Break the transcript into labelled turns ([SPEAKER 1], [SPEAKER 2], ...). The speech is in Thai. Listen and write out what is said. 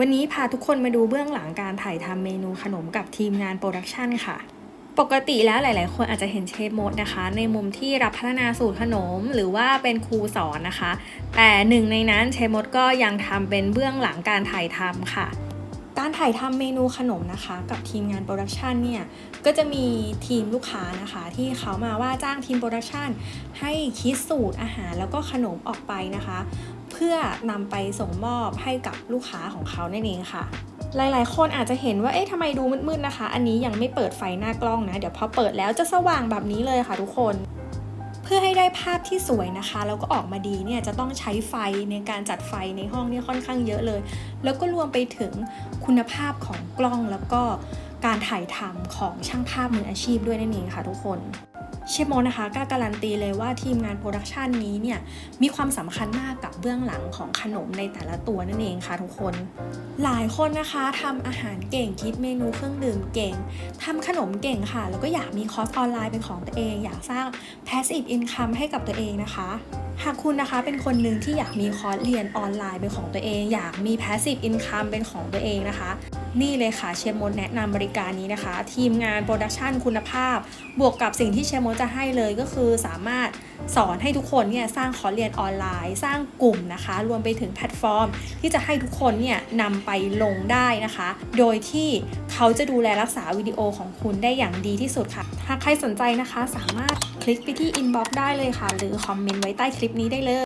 [SPEAKER 1] วันนี้พาทุกคนมาดูเบื้องหลังการถ่ายทำเมนูขนมกับทีมงานโปรดักชันค่ะ ปกติแล้วหลาย ๆ คนอาจจะเห็นเชฟมดนะคะ ในมุมที่รับพัฒนาสูตรขนมหรือว่าเป็นครูสอนนะคะ แต่หนึ่งในนั้นเชฟมดก็ยังทำเป็นเบื้องหลังการถ่ายทำค่ะการถ่ายทำเมนูขนมนะคะกับทีมงานโปรดักชันเนี่ยก็จะมีทีมลูกค้านะคะ ที่เขามาว่าจ้างทีมโปรดักชันให้คิดสูตรอาหารแล้วก็ขนมออกไปนะคะ พื่อนำไปส่งมอบให้กับลูกค้าของเขานั่นเองค่ะ หลายๆ คนอาจจะเห็นว่าเอ๊ะทำไมดูมืดๆนะคะ อันนี้ยังไม่เปิดไฟหน้ากล้องนะ เดี๋ยวพอเปิดแล้วจะสว่างแบบนี้เลยค่ะทุกคนเพื่อให้ได้ภาพที่สวยนะคะ แล้วก็ออกมาดีเนี่ยจะต้องใช้ไฟในการจัดไฟในห้องเนี่ยค่อนข้างเยอะเลย แล้วก็รวมไปถึงคุณภาพของกล้องแล้วก็การถ่ายทำของช่างภาพมืออาชีพด้วยนั่นเองค่ะทุกคน เชฟโมนะคะกล้าการันตีเลยว่าทีมงานโปรดักชันนี้เนี่ยมีความสำคัญมากกับเบื้องหลังของขนมในแต่ละตัวนั่นเองค่ะทุกคน หลายคนนะคะทำอาหารเก่งคิดเมนูเครื่องดื่มเก่งทำขนมเก่งค่ะ แล้วก็อยากมีคอร์สออนไลน์เป็นของตัวเอง อยากสร้าง passive income ให้กับตัวเองนะคะ หากคุณนะคะเป็นคนหนึ่งที่อยากมีคอร์สเรียนออนไลน์เป็นของตัวเอง อยากมี passive income เป็นของตัวเองนะคะ นี่เลยค่ะเชฟมดแนะนำบริการนี้นะคะ ทีมงานโปรดักชันคุณภาพ บวกกับสิ่งที่เชฟมดจะให้เลยก็คือสามารถสอนให้ทุกคนเนี่ยสร้างคอร์สเรียนออนไลน์ สร้างกลุ่มนะคะ รวมไปถึงแพลตฟอร์ม ที่จะให้ทุกคนเนี่ยนำไปลงได้นะคะ โดยที่เขาจะดูแลรักษาวิดีโอของคุณได้อย่างดีที่สุดค่ะ หากใครสนใจนะคะ สามารถคลิกไปที่อินบ็อกซ์ได้เลยค่ะ หรือคอมเมนต์ไว้ใต้คลิปนี้ได้เลย